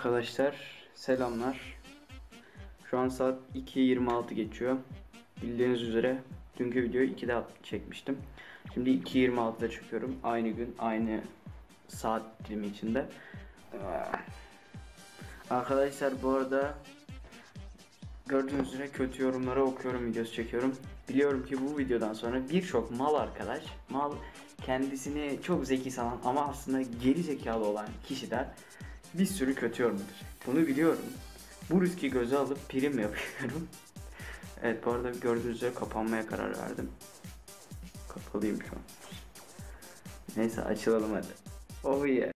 Arkadaşlar selamlar. Şu an saat 2.26 geçiyor. Bildiğiniz üzere dünkü videoyu 2'de çekmiştim. Şimdi 2.26'da çekiyorum. Aynı gün, aynı saat dilimi içinde. Arkadaşlar bu arada gördüğünüz üzere kötü yorumları okuyorum, videosu çekiyorum. Biliyorum ki bu videodan sonra birçok mal arkadaş, mal kendisini çok zeki sanan ama aslında geri zekalı olan kişiler bir sürü kötü yorum. Bunu biliyorum. Bu riski göze alıp prim yapıyorum. evet bu arada gördüğünüz üzere kapanmaya karar verdim. Kapalıyım şu an. Neyse açılalım hadi. Oh yeah.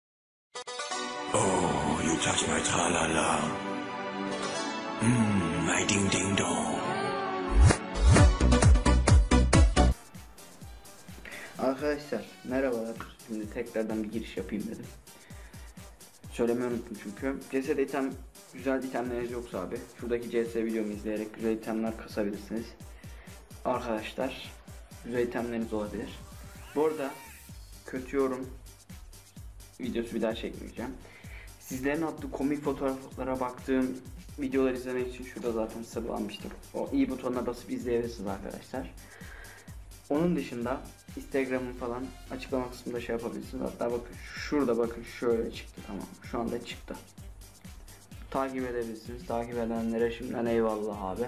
Oh, you touch my tra-la-la. Mmm, my ding-ding-dong. Arkadaşlar merhabalar. Şimdi tekrardan bir giriş yapayım dedim. Söylemeyi unuttum çünkü. CS'de item, güzel itemleriniz yoksa abi. Şuradaki CS videomu izleyerek güzel itemler kasabilirsiniz. Arkadaşlar güzel itemleriniz olabilir. Bu arada kötü yorum videosu bir daha çekmeyeceğim. Sizlerin attığı komik fotoğraflara baktığım videolar izlemek için şurada zaten sıralamıştım. O i butonuna basıp izleyebilirsiniz arkadaşlar. Onun dışında Instagram'ın falan açıklama kısmında şey yapabilirsiniz. Hatta bakın şurada bakın şöyle çıktı tamam. Şu anda çıktı. Takip edebilirsiniz. Takip edenlere şimdiden eyvallah abi.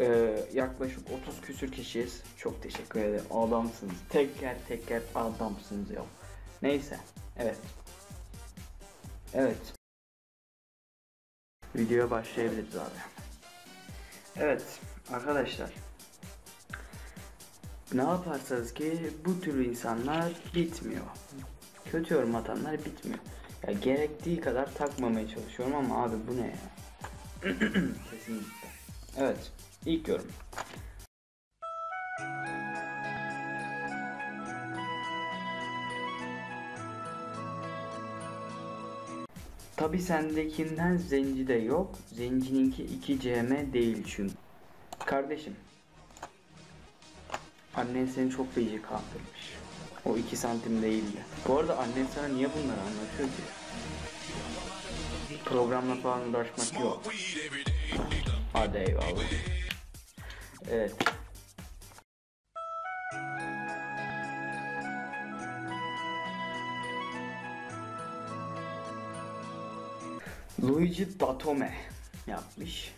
Ee, yaklaşık 30 küsür kişiyiz. Çok teşekkür ederim. Adamsınız. Teker teker adamsınız ya. Neyse. Evet. Evet. Videoya başlayabiliriz abi. Evet arkadaşlar. Ne yaparsanız ki bu tür insanlar bitmiyor. Kötü yorum atanlar bitmiyor. Ya gerektiği kadar takmamaya çalışıyorum ama abi bu ne ya? Kesinlikle. Evet. ilk yorum. Tabi sendekinden zenci de yok. Zencininki 2 cm değil çünkü. Kardeşim. Annen seni çok feci kandırmış. O 2 santim değildi. Bu arada annen sana niye bunları anlatıyor ki? Programla falan uğraşmak yok. Hadi eyvallah. Evet. Luigi Datome yapmış.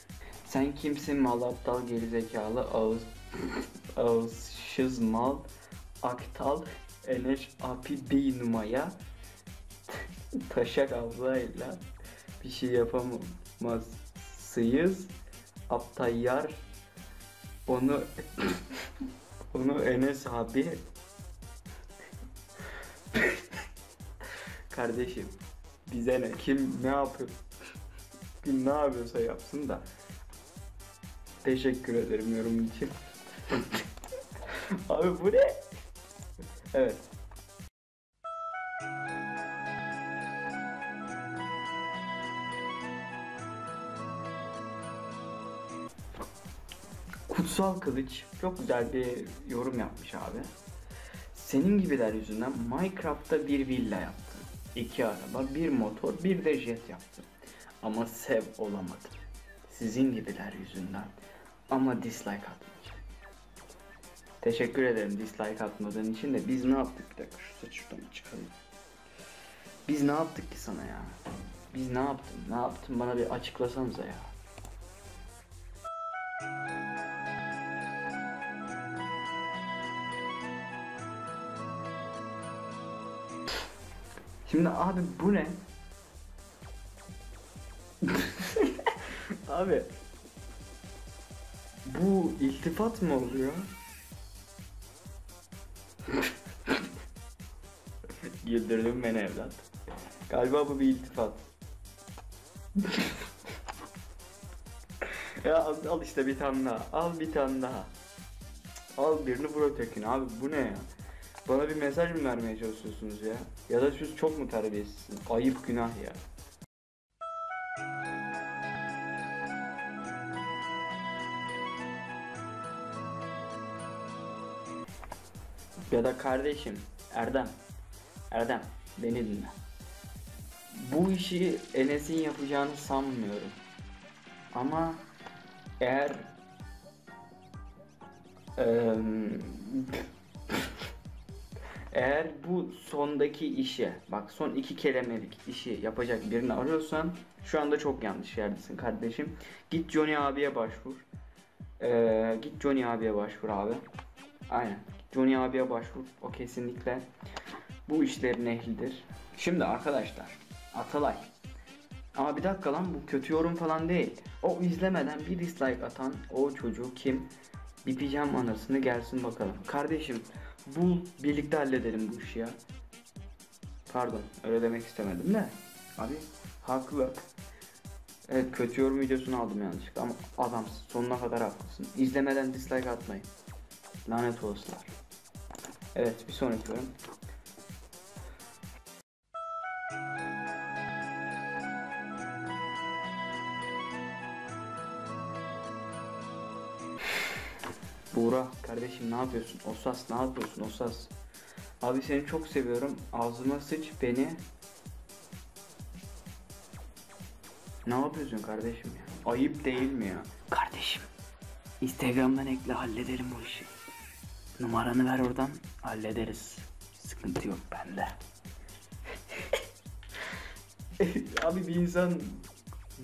Sen kimsin mal aptal gerizekalı ağız ağızsız mal aktal eneş api bey numaya. Taşak ablayla bir şey yapamazsıyız. Aptayyar onu onu Enes abi. Kardeşim bize ne? Kim ne yapıyor? Kim ne yapıyorsa yapsın da. Teşekkür ederim yorum için abi bu ne evet Kutsal Kılıç çok güzel bir yorum yapmış abi. Senin gibiler yüzünden Minecraft'ta bir villa yaptım. İki araba, bir motor, bir de jet yaptım. Ama sev olamadım. Sizin gibiler yüzünden. Ama dislike atmayacağım. Teşekkür ederim dislike atmadığın için de biz ne yaptık? Bir dakika şu saçı şuradan çıkarayım. Biz ne yaptık ki sana ya? Biz ne yaptın? Ne yaptın? Bana bir açıklasanıza ya. Şimdi abi bu ne? abi bu iltifat mı oluyor? Güldürdün beni evlat. Galiba bu bir iltifat. ya al, al işte bir tane daha. Al bir tane daha. Al birini vur ötekini. Abi bu ne ya? Bana bir mesaj mı vermeye çalışıyorsunuz ya? Ya da siz çok mu terbiyesizsiniz? Ayıp günah ya. Ya da kardeşim Erdem. Erdem beni dinle. Bu işi Enes'in yapacağını sanmıyorum. Ama eğer eğer bu sondaki işe bak son iki kelimelik işi yapacak birini arıyorsan şu anda çok yanlış yerdesin kardeşim. Git Johnny abiye başvur. Eee, git Johnny abiye başvur abi. Aynen. Johnny abiye başvur. O kesinlikle bu işlerin ehlidir. Şimdi arkadaşlar Atalay. Ama bir dakika lan bu kötü yorum falan değil. O izlemeden bir dislike atan o çocuğu kim? Bir pijama anasını gelsin bakalım. Kardeşim bul birlikte halledelim bu işi ya. Pardon öyle demek istemedim de. Abi haklı. Evet kötü yorum videosunu aldım yanlışlıkla ama adam sonuna kadar haklısın. İzlemeden dislike atmayın. Lanet olsunlar. Evet bir sonraki yorum. Buğra kardeşim ne yapıyorsun? Osas ne yapıyorsun Osas? Abi seni çok seviyorum. Ağzıma sıç beni. Ne yapıyorsun kardeşim ya? Ayıp değil mi ya? Kardeşim. Instagram'dan ekle halledelim bu işi. Numaranı ver oradan hallederiz. Sıkıntı yok bende. Abi bir insan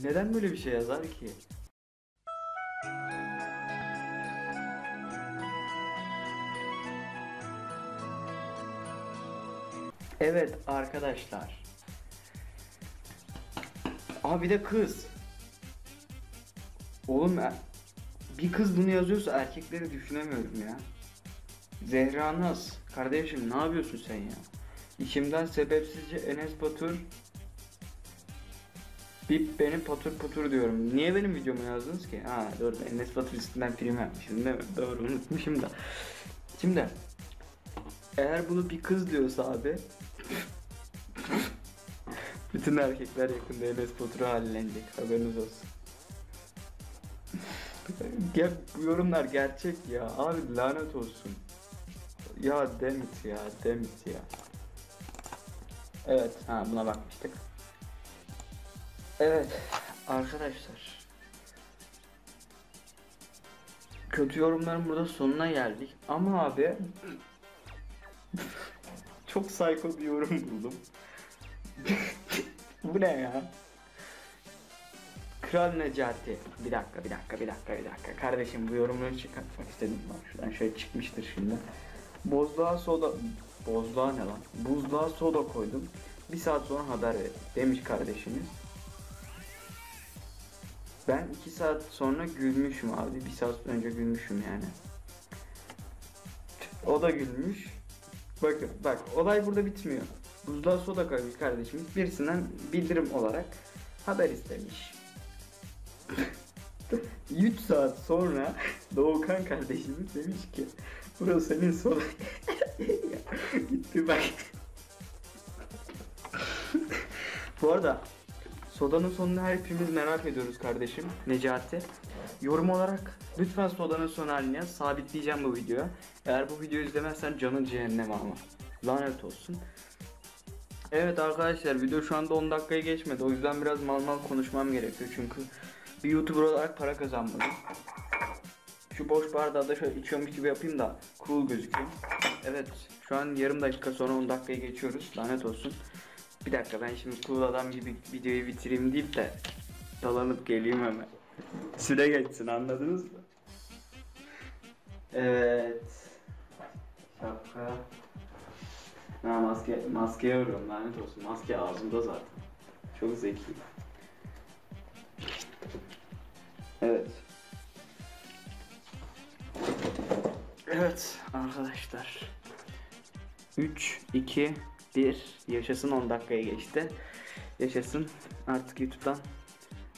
neden böyle bir şey yazar ki? Evet arkadaşlar. Abi de kız. Oğlum er- bir kız bunu yazıyorsa erkekleri düşünemiyorum ya. Zehra Naz. Kardeşim ne yapıyorsun sen ya? İçimden sebepsizce Enes Batur Bip benim patur putur diyorum. Niye benim videomu yazdınız ki? Ha doğru Enes Batur üstünden film yapmışım değil mi? Doğru unutmuşum da. Şimdi eğer bunu bir kız diyorsa abi bütün erkekler yakında Enes Batur'a hallenecek haberiniz olsun. ya bu yorumlar gerçek ya abi lanet olsun. Ya demit ya demit ya. Evet ha buna bakmıştık. Evet arkadaşlar. Kötü yorumların burada sonuna geldik. Ama abi çok psycho bir yorum buldum. Bu ne ya? Kral Necati. Bir dakika, bir dakika, bir dakika, bir dakika. Kardeşim bu yorumları çıkartmak istedim. Bak şuradan şöyle çıkmıştır şimdi. Bozluğa soda... Bozluğa ne lan? Buzluğa soda koydum. Bir saat sonra haber ver. Demiş kardeşimiz. Ben iki saat sonra gülmüşüm abi. Bir saat önce gülmüşüm yani. O da gülmüş. Bakın bak olay burada bitmiyor. Buzluğa soda koymuş kardeşimiz. Birisinden bildirim olarak haber istemiş. 3 saat sonra Doğukan kardeşimiz demiş ki burası senin soda. Gitti bak. Bu arada sodanın sonunu hepimiz merak ediyoruz kardeşim Necati. Yorum olarak lütfen sodanın son halini yaz. Sabitleyeceğim bu videoya. Eğer bu videoyu izlemezsen canın cehenneme ama. Lanet olsun. Evet arkadaşlar video şu anda 10 dakikaya geçmedi. O yüzden biraz mal mal konuşmam gerekiyor. Çünkü bir YouTuber olarak para kazanmadım. Şu boş bardağı da şöyle içiyormuş gibi yapayım da cool gözüküyor. Evet şu an yarım dakika sonra 10 dakikaya geçiyoruz. Lanet olsun. Bir dakika ben şimdi cool adam gibi videoyu bitireyim deyip de dalanıp geleyim hemen. Süre geçsin anladınız mı? Evet. Şapka. Ha maske, maskeye vuruyorum lanet olsun. Maske ağzımda zaten. Çok zeki. Evet. Evet arkadaşlar. 3, 2, 1. Yaşasın 10 dakikaya geçti. Yaşasın. Artık YouTube'dan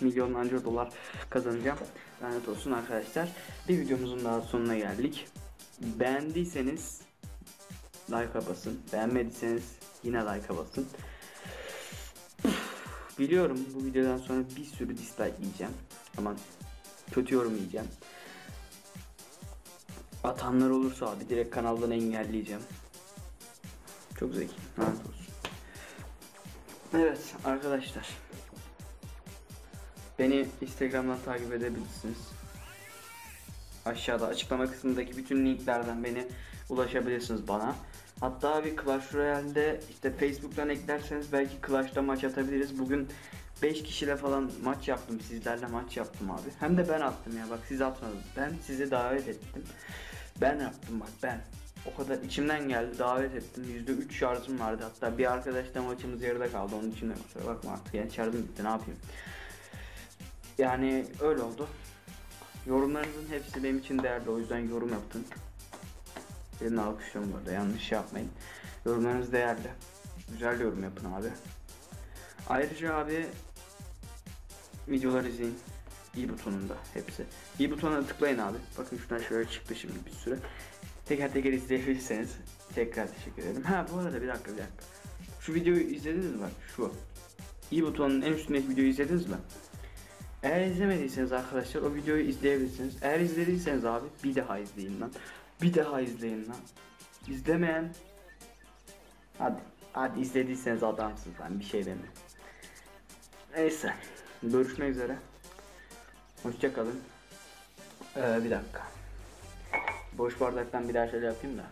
milyonlarca dolar kazanacağım. Lanet olsun arkadaşlar. Bir videomuzun daha sonuna geldik. Beğendiyseniz like'a basın. Beğenmediyseniz yine like'a basın. Biliyorum bu videodan sonra bir sürü dislike yiyeceğim. Ama kötü yorum yiyeceğim. Atanlar olursa abi direkt kanaldan engelleyeceğim. Çok zeki. Lanet. Evet arkadaşlar. Beni Instagram'dan takip edebilirsiniz. Aşağıda açıklama kısmındaki bütün linklerden beni ulaşabilirsiniz bana. Hatta bir Clash Royale'de işte Facebook'tan eklerseniz belki Clash'ta maç atabiliriz. Bugün 5 kişiyle falan maç yaptım. Sizlerle maç yaptım abi. Hem de ben attım ya. Bak siz atmadınız. Ben sizi davet ettim. Ben yaptım bak ben. O kadar içimden geldi davet ettim. %3 şarjım vardı. Hatta bir arkadaşla maçımız yarıda kaldı. Onun için de kusura bakma artık. Yani şarjım bitti ne yapayım. Yani öyle oldu. Yorumlarınızın hepsi benim için değerli. O yüzden yorum yaptım. Birini alkışlıyorum burada. Yanlış yapmayın. Yorumlarınız değerli. Güzel yorum yapın abi. Ayrıca abi videolar izleyin. İyi butonunda hepsi. İyi butonuna tıklayın abi. Bakın şuradan şöyle çıktı şimdi bir süre. Teker teker izleyebilirseniz tekrar teşekkür ederim. Ha bu arada bir dakika bir dakika. Şu videoyu izlediniz mi şu. İyi butonun en üstündeki videoyu izlediniz mi? Eğer izlemediyseniz arkadaşlar o videoyu izleyebilirsiniz. Eğer izlediyseniz abi bir daha izleyin lan. Bir daha izleyin lan. İzlemeyen Hadi hadi izlediyseniz adamsınız ben bir şey demiyorum. Neyse. Görüşmek üzere. Hoşçakalın. Ee, bir dakika. Boş bardaktan bir daha şöyle yapayım da.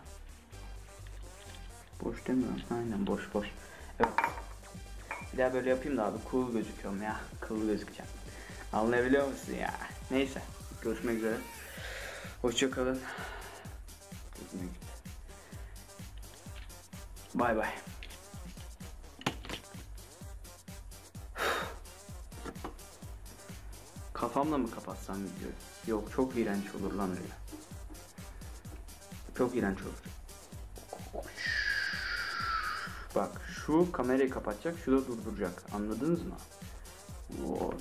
Boş demiyorum. Aynen boş boş. Evet. Bir daha böyle yapayım da abi cool gözüküyorum ya. Cool gözükeceğim. Anlayabiliyor musun ya? Neyse. Görüşmek üzere. Hoşçakalın. Bay bay. Kafamla mı kapatsam videoyu? Yok çok iğrenç olur lan öyle. Çok iğrenç olur. Bak şu kamerayı kapatacak, şu da durduracak. Anladınız mı? Oo,